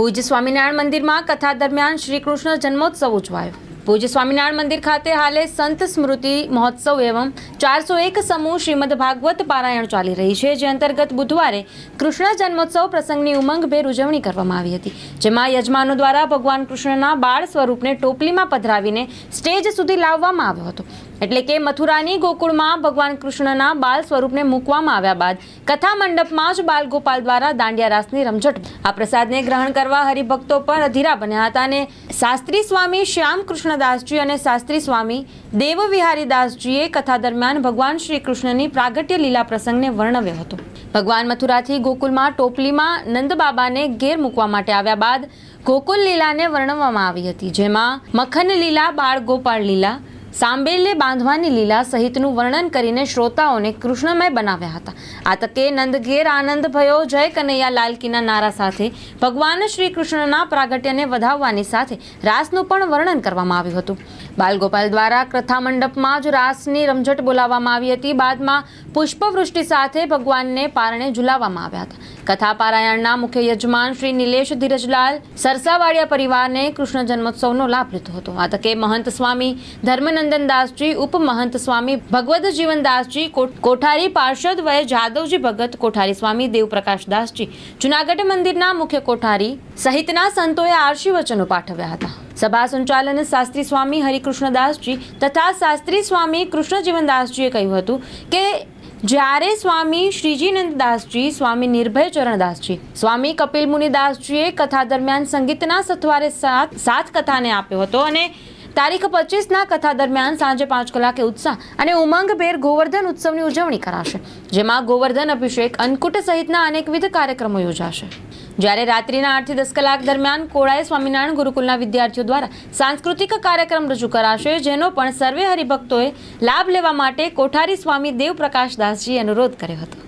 ભુજ સ્વામિનારાયણ મંદિરમાં કથા દરમિયાન શ્રી કૃષ્ણ જન્મોત્સવ ઉજવાયો. ભુજ સ્વામિનારાયણ મંદિર ખાતે હાલે સંત સ્મૃતિ મહોત્સવ એવં ચારસો એક સમૂહ શ્રીમદ ભાગવત પારાયણ ચાલી રહી છે, જે અંતર્ગત બુધવારે કૃષ્ણ જન્મોત્સવ પ્રસંગની ઉમંગભેર ઉજવણી કરવામાં આવી હતી. જેમાં યજમાનો દ્વારા ભગવાન કૃષ્ણના બાળ સ્વરૂપને ટોપલીમાં પધરાવીને સ્ટેજ સુધી લાવવામાં આવ્યો હતો. એટલે કે મથુરાની ગોકુળમાં ભગવાન કૃષ્ણના બાલ સ્વરૂપને મૂકવામાં આવ્યા બાદ કથા મંડપમાં જ બાલ ગોપાલ દ્વારા દાંડિયા રાસની રમઝટ આ પ્રસાદને ગ્રહણ કરવા હરિભક્તો પર અધીરા બન્યા હતા અને શાસ્ત્રી સ્વામી શ્યામ કૃષ્ણદાસજી અને શાસ્ત્રી સ્વામી દેવવિહારી દાસજીએ કથા દરમિયાન ભગવાન શ્રી કૃષ્ણની પ્રાગટ્ય લીલા પ્રસંગને વર્ણવ્યો હતો. ભગવાન મથુરાથી ગોકુલમાં ટોપલીમાં નંદબાબાને ઘેર મૂકવા માટે આવ્યા બાદ ગોકુલ લીલાને વર્ણવવામાં આવી હતી, જેમાં મખન લીલા બાળ ગોપાળ લીલા સાંબેલને બાંધવાની લીલા સહિતનું વર્ણન કરીને શ્રોતાઓને કૃષ્ણમય બનાવ્યા હતા. આ તકે નંદઘેર આનંદ ભયો, જય કનૈયા લાલકીના નારા સાથે ભગવાન શ્રી કૃષ્ણના પ્રાગટ્યને વધાવવાની સાથે રાસનું પણ વર્ણન કરવામાં આવ્યું હતું. બાલગોપાલ દ્વારા કથા મંડપમાં જ રાસની રમઝટ બોલાવવામાં આવી હતી. બાદમાં પુષ્પવૃષ્ટિ સાથે ભગવાનને પારણે ઝુલાવવામાં આવ્યા હતા. કથા પારાયણના મુખ્ય યજમાન શ્રી નિલેશ ધીરજલાલ સરસાવાડિયા પરિવારને કૃષ્ણ જન્મોત્સવનો લાભ લીધો હતો. આ તકે મહંત સ્વામી ધર્મનંદન દાસજી ઉપમહંત સ્વામી ભગવદ જીવનદાસજી કોઠ- કોઠારી પાર્ષદ વય જાદવજી ભગત કોઠારી સ્વામી દેવપ્રકાશ દાસજી, જુનાગઢ મંદિરના મુખ્ય કોઠારી સહિતના સંતોએ આરશી વચનો પાઠવ્યા હતા. સભા સંચાલન શાસ્ત્રી સ્વામી હરિકૃષ્ણદાસજી તથા શાસ્ત્રી સ્વામી કૃષ્ણજીવનદાસજીએ કહ્યું હતું કે, જ્યારે સ્વામી શ્રીજીનંદદાસજી સ્વામી નિર્ભય ચરણદાસજી સ્વામી કપિલ મુનિદાસજીએ કથા દરમિયાન સંગીતના સથવારે સાત સાત કથાને આપ્યો હતો અને તારીખ પચીસના કથા દરમિયાન સાંજે પાંચ કલાકે ઉત્સાહ અને ઉમંગભેર ગોવર્ધન ઉત્સવની ઉજવણી કરાશે, જેમાં ગોવર્ધન અભિષેક, અન્નકૂટ સહિતના અનેકવિધ કાર્યક્રમો યોજાશે. જ્યારે રાત્રિના આઠથી દસ કલાક દરમિયાન કોળાએ સ્વામિનારાયણ ગુરુકુલના વિદ્યાર્થીઓ દ્વારા સાંસ્કૃતિક કાર્યક્રમ રજૂ કરાશે, જેનો પણ સર્વે હરિભક્તોએ લાભ લેવા માટે કોઠારી સ્વામી દેવપ્રકાશ દાસજીએ અનુરોધ કર્યો હતો.